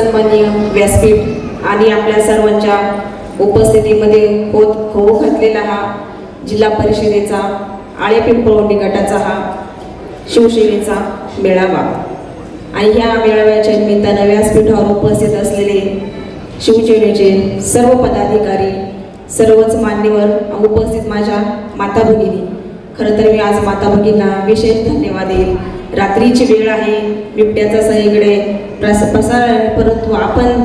सन्माननीय व्यासपीठ आणि आपल्या सर्वांच्या उपस्थितीमध्ये होत होऊ घातलेला हा जिल्हा परिषदेचा आळे पिंपळवंडी गटाचा हा शिवसेनेचा मेळावा. आणि ह्या मेळाव्याच्या निमित्तानं व्यासपीठावर उपस्थित असलेले शिवसेनेचे सर्व पदाधिकारी सर्वच मान्यवर उपस्थित माझ्या माता भगिनी खरं तर मी आज माता भगिनींना विशेष धन्यवाद देईल. रात्रीची वेळ आहे बिबट्याचा सगळीकडे प्रस प्रसार परंतु आपण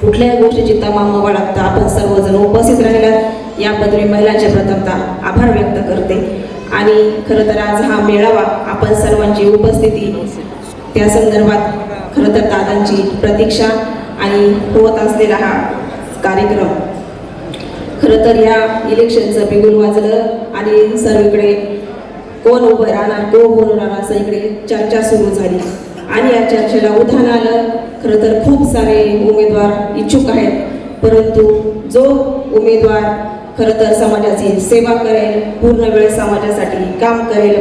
कुठल्याही गोष्टीची तमाम बाळगता आपण सर्वजण उपस्थित राहिला याबद्दल मी महिलांच्या प्रथमता आभार व्यक्त करते. आणि खरं तर आज हा मेळावा आपण सर्वांची उपस्थिती त्या संदर्भात खरं तर दादांची प्रतीक्षा आणि होत असलेला हा कार्यक्रम. खरं तर या इलेक्शनचं बिगुल वाजलं आणि सर्वीकडे कोण उभं राहणार कोण बोलून राहणार असं इकडे चर्चा सुरू झाली. आणि या चर्चेला उधाण आलं. खरं तर खूप सारे उमेदवार इच्छुक आहेत. परंतु जो उमेदवार खरं तर समाजाची सेवा करेल पूर्ण वेळ समाजासाठी काम करेल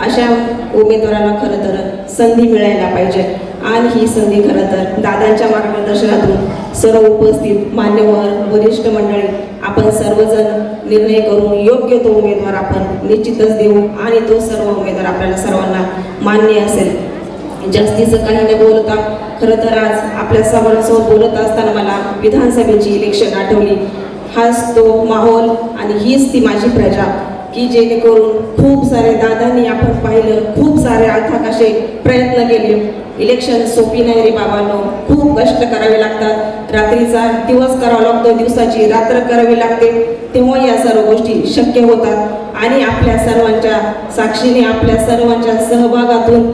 अशा उमेदवाराला खरं तर संधी मिळायला पाहिजे. आणि ही संधी खरं तर दादांच्या मार्गदर्शनातून सर्व उपस्थित मान्यवर वरिष्ठ मंडळी आपण सर्वजण निर्णय करून योग्य तो उमेदवार आपण निश्चितच देऊ. आणि तो सर्व उमेदवार आपल्याला सर्वांना मान्य असेल. जास्तीचं काही न बोलता खरं तर आज आपल्या सर्वांसोबत बोलत असताना मला विधानसभेची इलेक्शन आठवली. हाच तो माहोल आणि हीच ती माझी प्रजा की जेणेकरून खूप सारे दादांनी आपण पाहिलं खूप सारे अथक असे प्रयत्न केले. इलेक्शन सोपी नाही रे बाबांनो खूप कष्ट करावे लागतात. रात्रीचा दिवस करावा लागतो दिवसाची रात्र करावी लागते. तेव्हा या सर्व गोष्टी शक्य होतात. आणि आपल्या सर्वांच्या साक्षीने आपल्या सर्वांच्या सहभागातून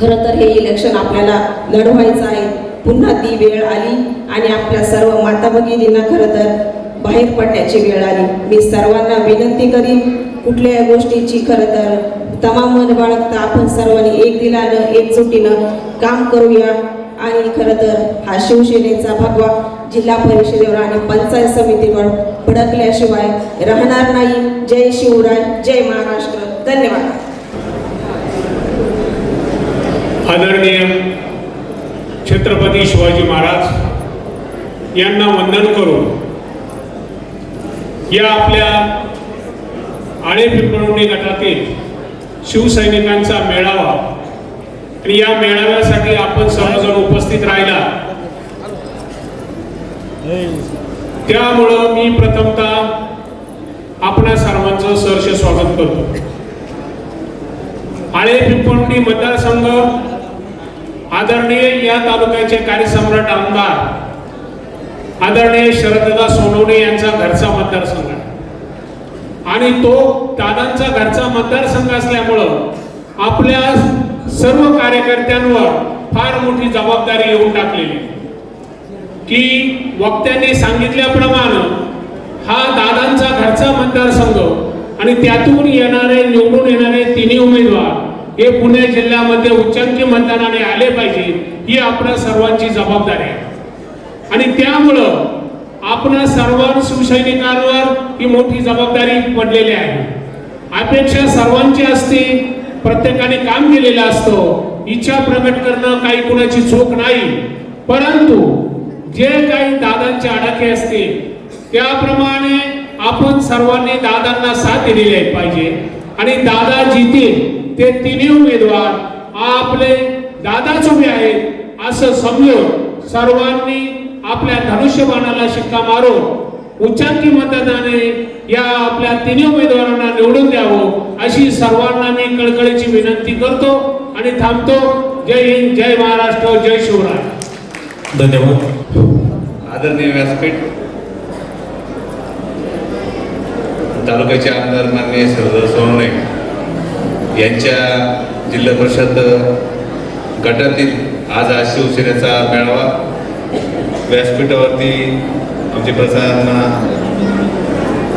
खरं तर हे इलेक्शन आपल्याला लढवायचं आहे. पुन्हा ती वेळ आली आणि आपल्या सर्व माता भगिनींना खरं तर बाहेर पडण्याची वेळ आली. मी सर्वांना विनंती करीन कुठल्या गोष्टीची खरं तर तमाम मन बाळगता आपण सर्वांनी एक दिलानं एकजुटीनं काम करूया. आणि खरं तर हा शिवसेनेचा भगवा जिल्हा परिषदेवर आणि पंचायत समितीवर भडकल्याशिवाय राहणार नाही. जय शिवराय जय महाराष्ट्र. धन्यवाद. आदरणीय छत्रपती शिवाजी महाराज यांना वंदन करून या आपल्या आळे पिंपळवणी गटातील शिवसैनिकांचा मेळावा आणि या मेळाव्यासाठी आपण सर्वजण उपस्थित राहिला. त्यामुळं मी प्रथमतः आपणा सर्वांचं सहर्ष स्वागत करतो. आळे पिंपळवणी मतदारसंघ आदरणीय या तालुक्याचे कार्यसम्राट आमदार आदरणीय शरददा सोनवणे यांचा घरचा मतदारसंघ आहे. आणि तो दादांचा घरचा मतदारसंघ असल्यामुळं आपल्या सर्व कार्यकर्त्यांवर फार मोठी जबाबदारी येऊन टाकलेली की वक्त्यांनी सांगितल्याप्रमाणे हा दादांचा घरचा मतदारसंघ आणि त्यातून येणारे निवडून येणारे तिन्ही उमेदवार हे पुणे जिल्ह्यामध्ये उच्चांकी मतदानाने आले पाहिजे ही आपल्या सर्वांची जबाबदारी आहे. आणि त्यामुळं आपण सर्व शिवसैनिकांवर ही मोठी जबाबदारी पडलेली आहे. अपेक्षा सर्वांची असते प्रत्येकाने काम केलेलं असतं इच्छा प्रकट करणं काही कुणाची चूक नाही. परंतु जे काही दादांचे अडके असतील त्याप्रमाणे आपण सर्वांनी दादांना साथ दिलेली आहे पाहिजे. आणि दादा जितील ते तिन्ही उमेदवार आपले दादाच उभे आहेत असं समजून सर्वांनी आपल्या धनुष्यबाणाला शिक्का मारून उच्चांकी मतदानाने या आपल्या तिन्ही उमेदवारांना निवडून द्यावं अशी सर्वांना मी कळकळीची विनंती करतो आणि थांबतो. जय हिंद जय महाराष्ट्र जय शिवराय. धन्यवाद. आदरणीय व्यासपीठ तालुक्याचे आमदार माननीय सरदार सोनवणे यांच्या जिल्हा परिषद गटातील आज हा शिवसेनेचा मेळावा. व्यासपीठावरती आमचे प्रसाद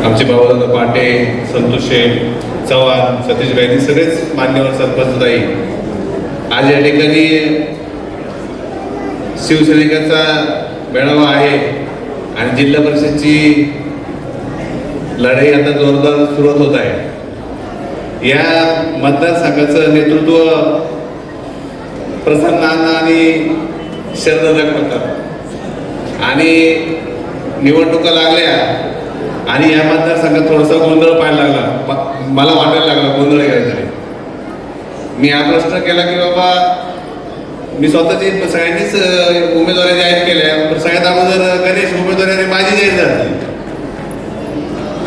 आमचे बाबादादा पाटे संतोष शेठ चव्हाण सतीश गायनी सगळेच मान्यवर सरपंचताई. आज या ठिकाणी शिवसैनिकांचा मेळावा आहे आणि जिल्हा परिषदची लढाई आता जोरदार सुरुवात होत आहे. या मतदारसंघाचं नेतृत्व प्रसन्न आणि शरद करतात. आणि निवडणुका लागल्या आणि या मतदारसंघात थोडासा गोंधळ पाहायला लागला. मला वाटायला लागला गोंधळ आहे मी हा प्रश्न केला की बाबा मी स्वतःची सगळ्यांनीच उमेदवारी जाहीर केल्या. सगळ्यात अगोदर गणेश उमेदवारी माझी जाहीर झाली.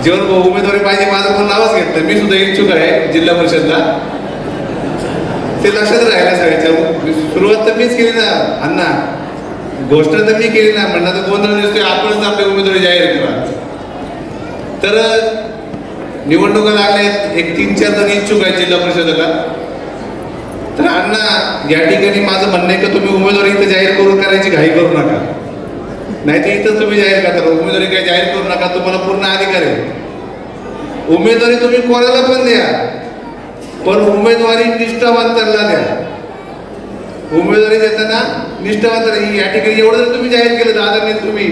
जेव्हा उमेदवारी पाहिजे माझं कोण नावच घेतलं. मी सुद्धा इच्छुक आहे जिल्हा परिषदला. ते लक्षात राहिलं सगळ्याच्या सुरुवात तर मीच केली ना अण्णा. गोष्ट तर मी केली ना म्हणणार तर गोंधळ दिसतोय आपणच आपली उमेदवारी जाहीर करा तर निवडणुका लागल्यात एक तीन चार जण इच्छुक आहेत जिल्हा परिषदेला. तर अण्णा या ठिकाणी माझं म्हणणं आहे की तुम्ही उमेदवारी इथं जाहीर करून करायची घाई करू नका. नाही तर इथं तुम्ही जाहीर करता उमेदवारी काही जाहीर करू नका तुम्हाला पूर्ण अधिकार आहे. उमेदवारी तुम्ही कोणाला पण द्या पण उमेदवारी निष्ठावंतांना द्या. उमेदवारी देताना निष्ठावंत या ठिकाणी एवढं जर तुम्ही जाहीर केलं दादांनी तुम्ही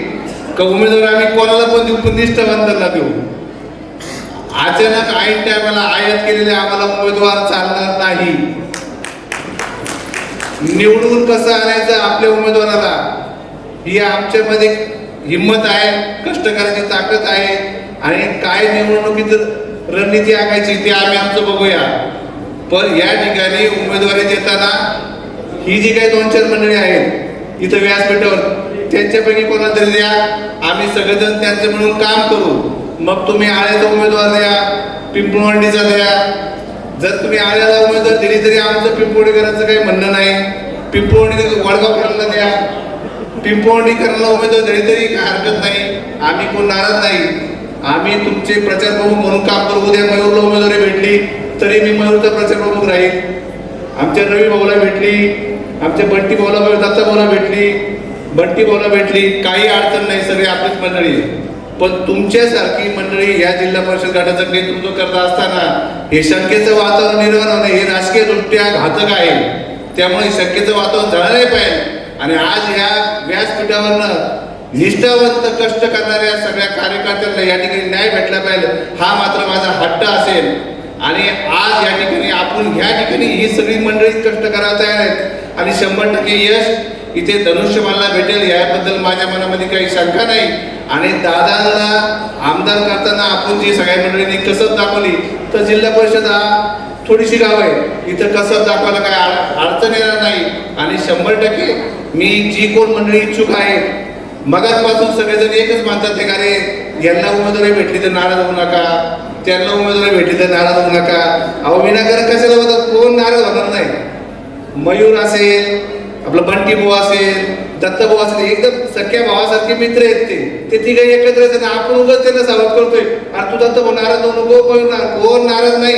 का उमेदवारी आम्ही कोणाला पण देऊ पण निष्ठावंतांना देऊ. अचानक ऐन टायमाला आयात केलेले आम्हाला उमेदवार चालणार नाही. निवडून कसं आणायचं आपल्या उमेदवाराला? ही आमच्यामध्ये हिंमत आहे कष्ट करायची ताकद आहे आणि काय निवडणुकीत रणनीती आखायची ते आम्ही आमचं बघूया. पण या ठिकाणी उमेदवारी देताना ही जी काही दोन चार मंडळी आहेत इथं व्यासपीठावर त्यांच्यापैकी कोणाला तरी द्या. आम्ही सगळेजण त्यांचं म्हणून काम करू. मग तुम्ही आळ्याचा उमेदवार द्या पिंपळवंडीचा द्या. जर तुम्ही आळ्याला उमेदवार दिली तरी आमचं पिंपवडीकरांचं काही म्हणणं नाही. पिंपवडी वडगावकरांना द्या. पिंपवडीकरांना उमेदवार दिली तरी काही हरकत नाही. आम्ही कोण नाराज नाही. आम्ही तुमचे प्रचार प्रमुख म्हणून काम करू. उद्या मयूरला उमेदवारी भेटली तरी मी मयूरचा प्रचार प्रमुख राहील. आमच्या रवी भाऊला भेटली आमच्या बंटी भाऊला दत्ता भाऊला भेटली बंटी भाऊला भेटली. काही अडचण नाही सगळी आपलीच मंडळी पण तुमच्यासारखी मंडळी या जिल्हा परिषद गटाचं नेतृत्व करत असताना हे शंकेचं वातावरण निर्माण होणे हे राजकीय दृष्ट्या घातक आहे. त्यामुळे शंकेचं वातावरण झालं नाही पाहिजे. आणि आज ह्या व्यासपीठावरनं निष्ठावंत कष्ट करणाऱ्या सगळ्या कार्यकर्त्यांना या ठिकाणी न्याय भेटला पाहिजे हा मात्र माझा हट्ट असेल. आणि आज या ठिकाणी आपण ह्या ठिकाणी ही सगळी मंडळी कष्ट करायला तयार आहेत. आणि शंभर टक्के यश इथे धनुष्यबाला भेटेल याबद्दल माझ्या मनामध्ये काही शंका नाही. आणि दादाला आमदार करताना आपण जी सगळ्या मंडळींनी कसरत दाखवली तर जिल्हा परिषद हा थोडीशी गाव आहे इथं कसं दाखवायला काय अडचण येणार नाही. आणि शंभर टक्के मी जी कोण मंडळी इच्छुक आहे मगाचपासून सगळेजण एकच मानतात ते का रे यांना उमेदवारी भेटली तर नाराज होऊ नका. त्यांना उमेदवारी भेटली तर नाराज होऊ नका. अहो विनाकारण कशाला होतात? कोण नाराज होणार नाही? मयूर असेल आपलं बंटी भाऊ असेल दत्तभाऊ असेल एकदम सख्या भावासारखे मित्र आहेत ते. ते तिघे एकत्र आपण उगाच त्यांना सावध करतोय. आणि तू दत्त भाऊ नाराज होऊ नको कोण कोण नाराज नाही?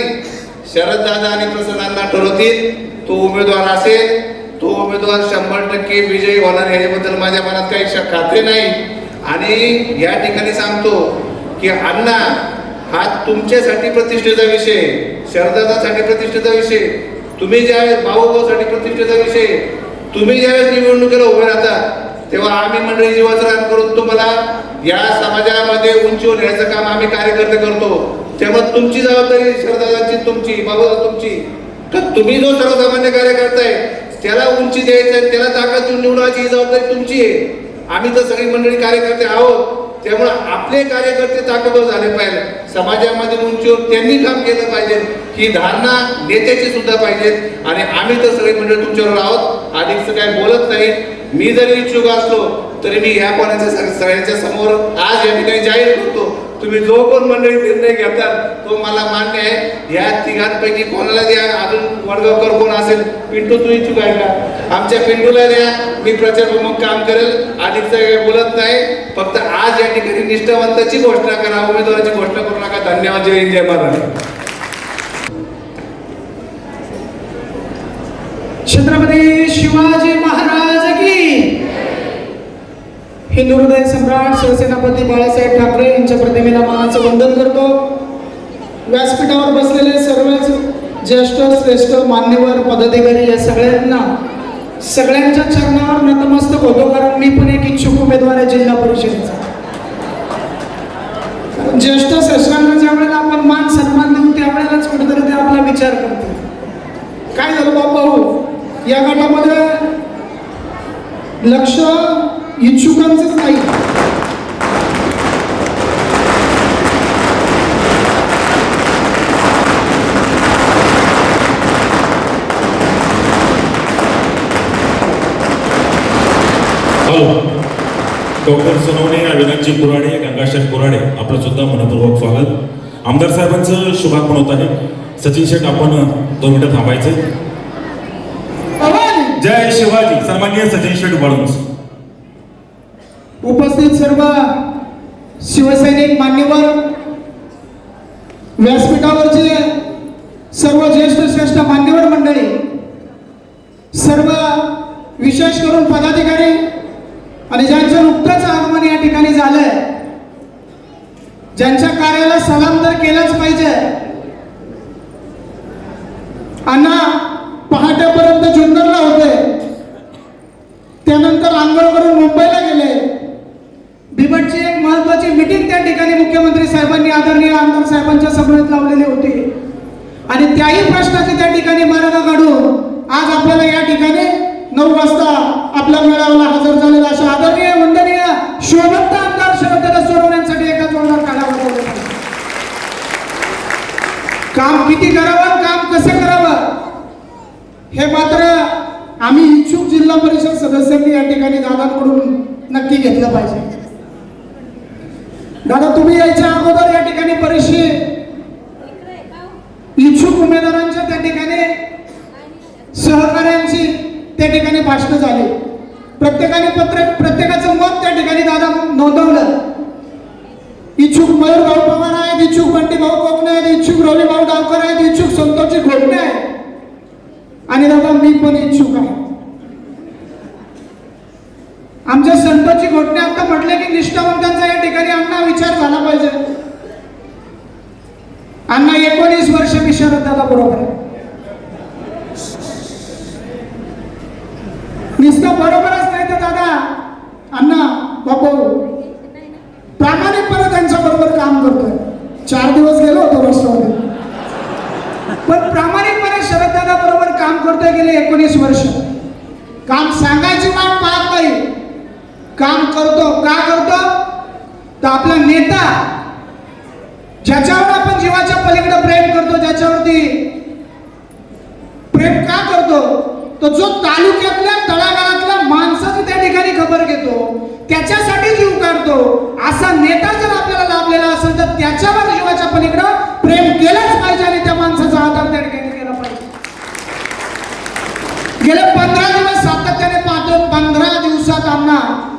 शरददादा आणि प्रसन्नांना ठरवतील तो उमेदवार असेल तो उमेदवार शंभर टक्के विजयी होणार याबद्दल माझ्या मनात काही खात्री नाही. आणि या ठिकाणी सांगतो की अण्णा हा तुमच्यासाठी प्रतिष्ठेचा विषय शरदासाठी प्रतिष्ठेचा विषय तुम्ही ज्यावेळेस भाऊभाऊसाठी प्रतिष्ठेचा विषय तुम्ही ज्यावेळेस निवडणुकीला उभे राहता तेव्हा आम्ही मंडळी जीवाचं रान करून तुम्हाला या समाजामध्ये उंचीवर न्यायचं काम आम्ही कार्यकर्ते करतो. त्यामुळे तुमची जबाबदारी शरदाची तुमची बाबा तुमची. तर तुम्ही जो सर्वसामान्य कार्य करताय त्याला उंची द्यायचं त्याला ताकद निवडायची ही जबाबदारी तुमची आहे. आम्ही तर सगळी मंडळी कार्यकर्ते आहोत त्यामुळे आपले कार्यकर्ते ताकदवर झाले पाहिजे समाजामध्ये उंचीवर त्यांनी काम केलं पाहिजे. ही धारणा नेत्याची सुद्धा पाहिजे. आणि आम्ही तर सगळे मंडळी तुमच्यावर आहोत. अधिकचं काय बोलत नाही. मी जरी इच्छुक असलो तरी मी ह्या कोणाच्या सगळ्यांच्या समोर आज या ठिकाणी जाहीर करतो. तुम्ही जो कोण मंडळी निर्णय घेतात तो मला मान्य आहे. या तिघांपैकी कोणाला द्या अजून वडगावकर कोण असेल पिंटू तू इच्छुक आहे का? आमच्या पिंटूला द्या मी प्रचार प्रमुख काम करेल अधिकचं काही बोलत नाही. फक्त आज या ठिकाणी निष्ठावंताची घोषणा करा उमेदवाराची घोषणा करू नका. धन्यवाद जय जय महाराज छत्रपती शिवाजी महाराज हिंदू हृदय सम्राट शिवसेनापती बाळासाहेब ठाकरे यांच्या प्रतिमेला मानाचं वंदन करतो. व्यासपीठावर बसलेले सर्वच ज्येष्ठ श्रेष्ठ मान्यवर पदाधिकारी या सगळ्यांना सगळ्यांच्या चरणावर नतमस्तक होतो कारण मी पण एक इच्छुक उमेदवार आहे जिल्हा परिषदेचा. ज्येष्ठ श्रेष्ठांना ज्या वेळेला आपण मान सन्मान देऊ त्यावेळेलाच कुठेतरी ते आपला विचार करतो काय झालं बाबा हो? या गटामध्ये लक्ष इच्छुकांचंच नाही. हॅलो डॉक्टर सोनवणे अविनाशजी कुराडे गंगाशेठ कुराडे आपलं सुद्धा मनपूर्वक स्वागत. आमदार साहेबांचं शुभागमन होत आहे. सचिन शेठ आपण दोन मिनिटं थांबायचे. जय शिवाजी. सन्माननीय सचिन शेठ बाळूंस उपस्थित सर्व शिवसैनिक मान्यवर व्यासपीठावरचे सर्व ज्येष्ठ श्रेष्ठ मान्यवर मंडळी सर्व विशेष करून पदाधिकारी आणि ज्यांचं नुकतंच आगमन या ठिकाणी झालंय ज्यांच्या कार्याला सलाम तर केलाच पाहिजे. अण्णा पहाटेपर्यंत जुन्नरला होते. त्यानंतर आंघोळ करून मुंबईला महत्वाची मिटिंग त्या ठिकाणी मुख्यमंत्री साहेबांनी आदरणीय आमदार साहेबांच्या समोर लावलेली होती. आणि त्याही प्रश्नाचे त्या ठिकाणी मार्ग काढून आज आपल्याला या ठिकाणी नऊ वाजता आपल्या मेळाव्याला हजर झालेला अशा आदरणीय वंदनीय शोभंत आमदार शरददादा सोडवण्यासाठी एका जोरदार काढावा काम किती करावं काम कसं करावं हे मात्र आम्ही इच्छुक जिल्हा परिषद सदस्यांनी या ठिकाणी दादांकडून नक्की घेतलं पाहिजे. दादा तुम्ही यायच्या अगोदर या ठिकाणी बरेचसे इच्छुक उमेदवारांच्या त्या ठिकाणी सहकार्यांची त्या ठिकाणी भाषणं झाली. प्रत्येकाने पत्र प्रत्येकाचं मत त्या ठिकाणी दादा नोंदवलं. इच्छुक मयूर भाऊ पवार आहेत इच्छुक बंटी भाऊ कोकणे आहेत इच्छुक रवी भाऊ डावकर आहेत इच्छुक संतोषी घोटणे आहेत. आणि दादा मी पण इच्छुक आहे. आमच्या संतोची घोटणे आता म्हटले की निष्ठावंतांचा या ठिकाणी अण्णा विचार झाला पाहिजे. अण्णा एकोणीस वर्ष मी शरद बरोबर आहे. नुसतं बरोबरच नाही तर दादा अण्णा बापू प्रामाणिकपणे त्यांच्या बरोबर काम करतोय. चार दिवस गेलो होतो राष्ट्रवादी पण प्रामाणिकपणे शरददादा बरोबर काम करतोय गेले एकोणीस वर्ष. काम सांगायची वाट पाहत नाही. काम करतो का करतो? तर आपला नेता ज्याच्यावर आपण जीवाच्या पलीकडे प्रेम करतो ज्याच्यावरती प्रेम का करतो? तो जो तालुक्यातल्या तळागाळातल्या माणसाची त्या ठिकाणी खबर घेतो त्याच्यासाठी जीव काढतो. असा नेता जर आपल्याला लाभलेला असेल तर त्याच्यावर जीवाच्या पलीकडं प्रेम केलंच पाहिजे आणि त्या माणसाचा आधार त्या ठिकाणी केला पाहिजे. गेले पंधरा दिवस सातत्याने पाहतो पंधरा दिवसात आम्हाला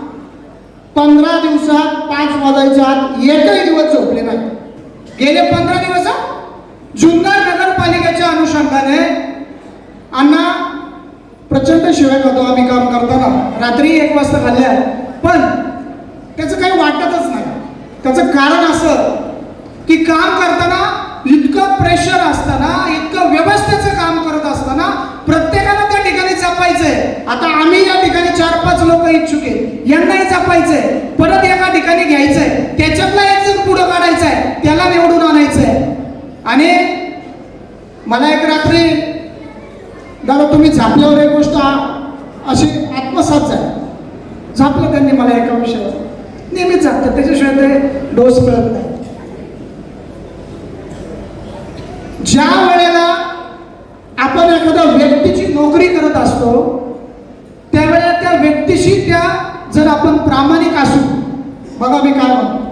पंधरा दिवसात पाच वाजायच्या आत एकही दिवस झोपले नाही. गेले पंधरा दिवस जुन्नर नगरपालिकेच्या अनुषंगाने अण्णा प्रचंड शिवाय खातो आम्ही काम करताना. रात्री एक वाजता खाल्ल्या पण त्याचं काही वाटतच नाही. त्याचं कारण असं की काम करताना इतकं प्रेशर असताना इतकं व्यवस्थेचं काम करत असताना प्रत्येक जपायचंय आता आम्ही या ठिकाणी चार पाच लोक इच्छुक आहेत यांनाही जपायचंय. परत एका ठिकाणी घ्यायचंय. त्याच्यातला एक जण पुढं काढायचंय. त्याला निवडून आणायचंय. आणि मला एक रात्री दादा तुम्ही झापल्यावर एक गोष्ट अशी आत्मसात झाली. झापलं त्यांनी मला एका विषयावर. नेहमीच झापतं त्याच्याशिवाय ते डोस मिळत नाही. ज्या वेळेला आपण एखाद्या व्यक्तीची नोकरी करत असतो त्यावेळेला त्या व्यक्तीशी त्या जर आपण प्रामाणिक असू बघा मी काय म्हणतो.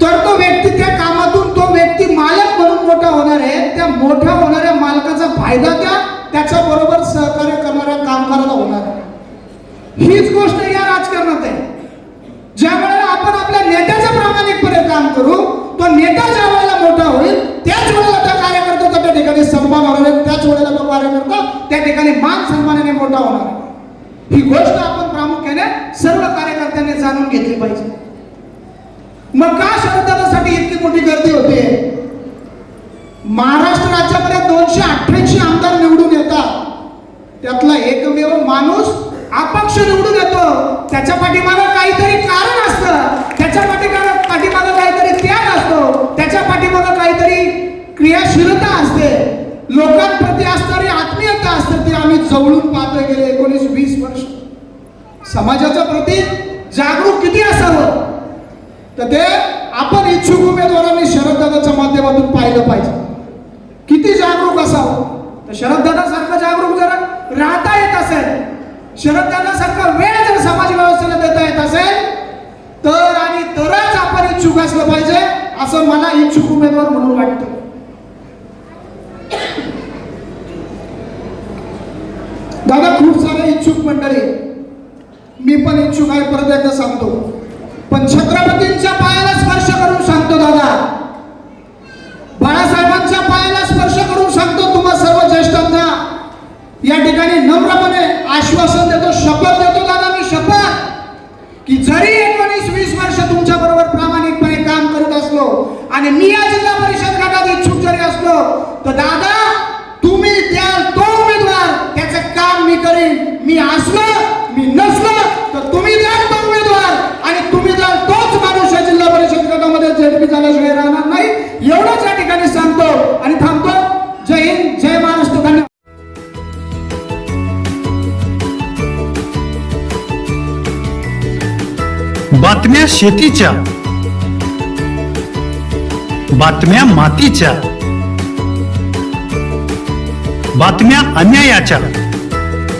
तर तो व्यक्ती त्या कामातून तो व्यक्ती मालक म्हणून मोठा होणार आहे त्या मोठ्या होणाऱ्या मालकाचा फायदा त्या त्याच्या बरोबर सहकार्य करणाऱ्या कामगाराला होणार आहे. हीच गोष्ट या राजकारणात आहे. ज्या वेळेला आपण आपल्या नेत्याचं प्रामाणिकपणे काम करू तो नेता ज्या वेळेला मोठा होईल त्याच वेळेला त्या कार्यकर्त्याचा त्या ठिकाणी सन्मान होणार आहे. सोडायला तो कार्यकर्ता त्या ठिकाणी मान सन्मानाने मोठा होणार ही गोष्ट आपण प्रामुख्याने सर्व कार्यकर्त्यांनी जाणून घेतली पाहिजे. मग का शरदासाठी इतकी मोठी गर्दी होते? महाराष्ट्र राज्यामध्ये दोनशे अठ्ठ्याऐंशी आमदार निवडून येतात. त्यातला एकमेव माणूस अपक्ष निवडून येतो. त्याच्या पाठीमागं काहीतरी कारण असतं. त्याच्या पाठीमागं पाठीमागं काहीतरी त्याग असतो. त्याच्या पाठीमागं काहीतरी क्रियाशीलता असते. लोकांप्रती असणारी आत्मीयता असते ती आम्ही जवळून पाहतोय गेले एकोणीस वीस वर्ष. समाजाच्या प्रती जागरूक किती असावं? तर ते आपण इच्छुक उमेदवारांनी शरददादाच्या माध्यमातून पाहिलं पाहिजे. किती जागरूक असावं? तर शरददादासारखं जागरूक जर राहता येत असेल शरददादासारखा वेळ जर समाज व्यवस्थेला देता येत असेल तर आणि तरच आपण इच्छुक असलं पाहिजे असं मला इच्छुक उमेदवार म्हणून वाटतं. दादा खूप सारे इच्छुक मंडळी. मी पण इच्छुक आहे परत एकदा सांगतो. पण छत्रपतींच्या पायाला स्पर्श करून सांगतो दादा. बाळासाहेबांच्या पायाला स्पर्श करून सांगतो तुम्हा सर्व ज्येष्ठांना. या ठिकाणी नम्रपणे आश्वासन देतो शपथ देतो दादा मी शपथ. की जरी एकोणीस वीस वर्ष तुमच्या बरोबर प्रामाणिकपणे काम करत असलो आणि मी या जिल्हा परिषद गटात इच्छुक जरी असलो तर दादा काम मी असलं मी नसलं तर तुम्ही द्या तो उमेदवार. आणि तुम्ही जर तोच माणूस या जिल्हा परिषद गटामध्ये झेडपी झाल्याशिवाय राहणार नाही एवढंच या ठिकाणी सांगतो आणि थांबतो. जय हिंद जय महाराष्ट्र धन्यवाद. बातम्या शेतीच्या बातम्या मातीच्या बातम्या अन्यायाच्या.